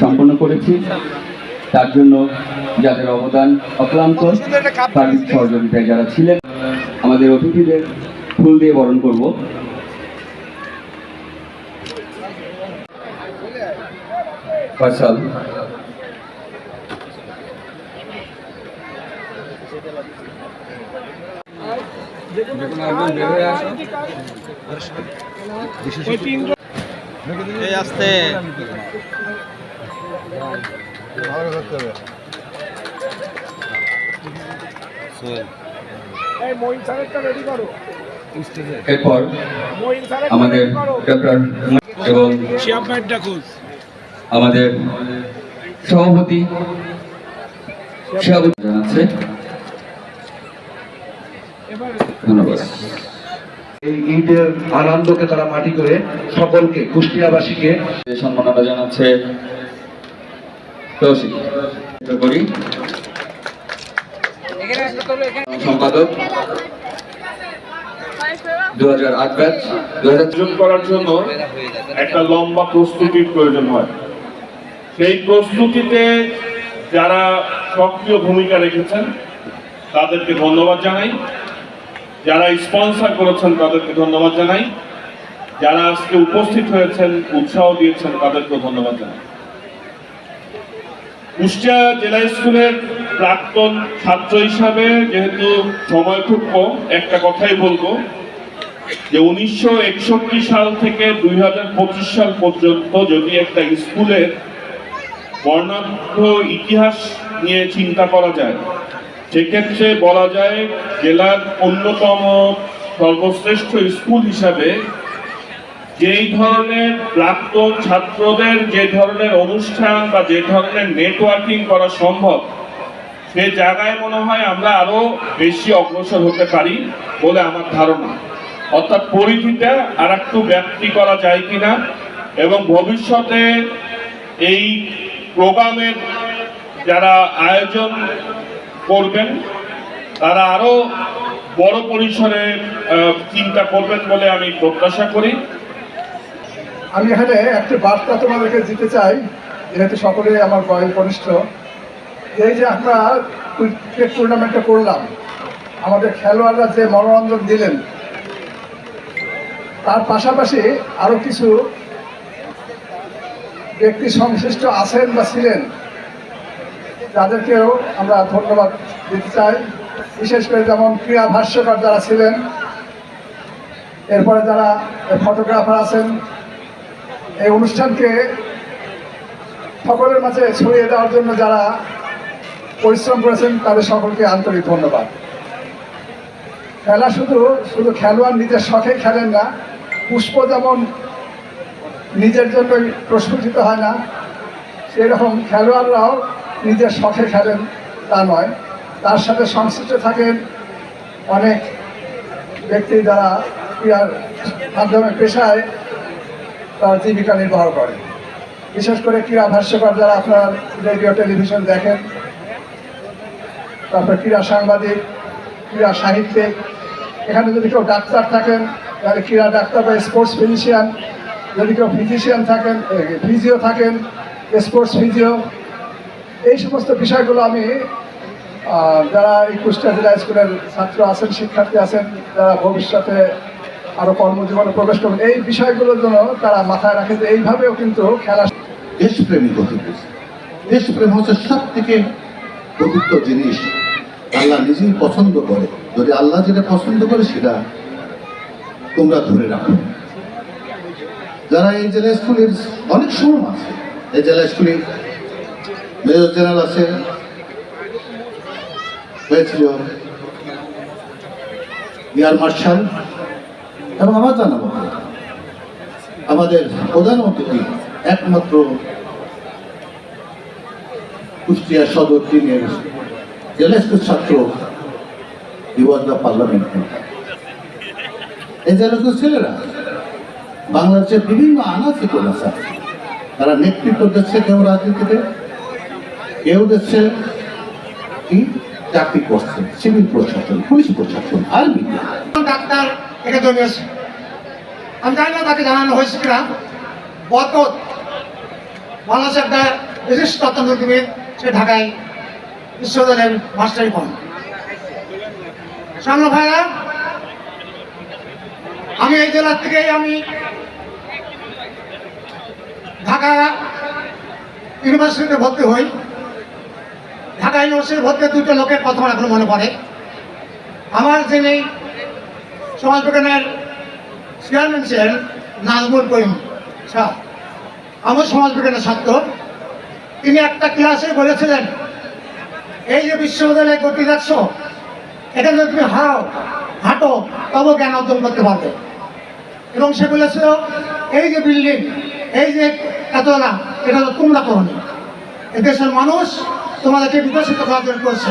সম্পন্ন করেছি তার জন্য যাদের অবদান অক্লান্ত সার্বিক সহযোগিতায় যারা ছিলেন আমাদের অতিথিদের ফুল দিয়ে বরণ করব। ফয়সাল আসতে এরপর আমাদের এবং আমাদের সভাপতি সভাপতি জানাচ্ছে ধন্যবাদ। এই ঈদের আনন্দকে তারা মাটি করে সকলকে কুষ্টিয়াবাসীকে। সম্মাননা জানাচ্ছে করি। সম্পাদক দু হাজার আট ব্যাচ দু করার জন্য একটা লম্বা প্রস্তুতির প্রয়োজন হয়। সেই প্রস্তুতিতে যারা সক্রিয় ভূমিকা রেখেছেন তাদেরকে ধন্যবাদ জানাই। যারা স্পন্সর করেছেন তাদেরকে ধন্যবাদ জানাই। যারা আজকে উপস্থিত হয়েছেন, উৎসাহ দিয়েছেন, তাদেরকেও ধন্যবাদ জানাই। কুষ্টিয়া জেলা স্কুলের প্রাক্তন ছাত্র হিসাবে যেহেতু সময় খুব কম, একটা কথাই বলব যে উনিশশো একষট্টি সাল থেকে দুই হাজার পঁচিশ সাল পর্যন্ত যদি একটা স্কুলের বর্ণাঢ্য ইতিহাস নিয়ে চিন্তা করা যায় সেক্ষেত্রে বলা যায় জেলার অন্যতম সর্বশ্রেষ্ঠ স্কুল হিসাবে যেই ধরনের প্রাক্তন ছাত্রদের, যে ধরনের অনুষ্ঠান বা যে ধরনের নেটওয়ার্কিং করা সম্ভব, সে জায়গায় মনে হয় আমরা আরও বেশি অগ্রসর হতে পারি বলে আমার ধারণা। অর্থাৎ পরিধিটা আর একটু ব্যাপ্তি করা যায় কিনা এবং ভবিষ্যতে এই প্রোগ্রামের যারা আয়োজন করবেন। তারা আরও বড় পরিসরে চিন্তা করবেন বলে আমি প্রত্যাশা করি। আমি এখানে একটি বার্তা তোমাদেরকে দিতে চাই। যেহেতু সকলেই আমার বয়স কনিষ্ঠ এই যে আমরা ক্রিকেট টুর্নামেন্টটা করলাম, আমাদের খেলোয়াড়রা যে মনোরঞ্জন দিলেন, তার পাশাপাশি আরও কিছু ব্যক্তি সংশ্লিষ্ট আছেন বা ছিলেন তাদেরকেও আমরা ধন্যবাদ দিতে চাই। বিশেষ করে যেমন ক্রীড়া ভাষ্যকার যারা ছিলেন, এরপরে যারা ফটোগ্রাফার আছেন, এই অনুষ্ঠানকে সকলের মাঝে ছড়িয়ে দেওয়ার জন্য যারা পরিশ্রম করেছেন, তাদের সকলকে আন্তরিক ধন্যবাদ। খেলা শুধু শুধু খেলোয়াড় নিজের শখে খেলেন না, পুষ্প যেমন নিজের জন্যই প্রস্ফুটিত হয় না, সেরকম খেলোয়াড়রাও নিজের শখে খেলেন তা নয়। তার সাথে সংশ্লিষ্ট থাকেন অনেক ব্যক্তি যারা ক্রীড়ার মাধ্যমে পেশায় তারা জীবিকা নির্বাহ করে বিশেষ করে ক্রীড়া ভাষ্যকর যারা আপনার রেডিও, টেলিভিশন দেখেন, তারপর ক্রীড়া সাংবাদিক, ক্রীড়া সাহিত্যিক, এখানে যদি কেউ ডাক্তার থাকেন, তাহলে ক্রীড়া ডাক্তার বা স্পোর্টস ফিজিশিয়ান যদি কেউ ফিজিশিয়ান থাকেন ফিজিও থাকেন স্পোর্টস ফিজিও এই সমস্ত বিষয়গুলো আমি যারা এই কুষ্টিয়া জেলা স্কুলের ছাত্র আছেন, শিক্ষার্থী আছেন, যারা ভবিষ্যতে আরও কর্মজীবনে প্রবেশ করবেন, এই বিষয়গুলোর জন্য তারা মাথায় রাখে যে এইভাবেও কিন্তু খেলা দেশপ্রেমিক হতে পেরেছে দেশপ্রেম হচ্ছে সব থেকে পবিত্র জিনিস। আল্লাহ নিজেই পছন্দ করে। যদি আল্লাহ যেটা পছন্দ করে, সেটা তোমরা ধরে রাখো। যারা এই জেলা স্কুলের অনেক সুনাম আছে, এই জেলা স্কুলে মেজর জেনারেল আছে হয়েছিল এয়ার মার্শাল এবং আমার জানা আমাদের প্রধানমন্ত্রী একমাত্র কুষ্টিয়া সদর টিমের জেলা স্কুল ছাত্র বিবাদ পার্লামেন্ট এই জেলা স্কুল ছেলেরা বাংলাদেশের বিভিন্ন আনাচে আছে তারা নেতৃত্ব দিচ্ছে কেউ রাজনীতিতে কেউ দিচ্ছে কি? চাকরি করছেন সিভিল প্রশাসন, পুলিশ প্রশাসন, আর্মি। ডাক্তার একাডেমি আছে আমি জানি না তাকে জানানো হয়েছে কিনা। বরকত বাংলাদেশ একটা বিশিষ্ট অর্থনীতিবিদ সে ঢাকায় বিশ্ববিদ্যালয়ের মাস্টারি পড়েন সামনে ভাইরা, আমি এই জেলার থেকেই আমি ঢাকা ইউনিভার্সিটিতে ভর্তি হই। ঢাকা ইউনিভার্সিটি ভর্তি দুটো লোকের কথা আমার এখনও মনে পড়ে। আমার যিনি সমাজ বিজ্ঞানের চেয়ারম্যান ছিলেন, নাজমুল করিম শাহ আমার সমাজ বিজ্ঞানের ছাত্র। তিনি একটা ক্লাসে বলেছিলেন, এই যে বিশ্ববিদ্যালয়ে করতে যাচ্ছ এটা যদি তুমি হাও, হাঁটো, তবু জ্ঞান অর্জন করতে পারবে। এবং সে বলেছিল, এই যে বিল্ডিং, এই যে এতলা, এটা তো তোমরা করো এদেশের মানুষ তোমাদেরকে বিকশিত করার জন্য করছে।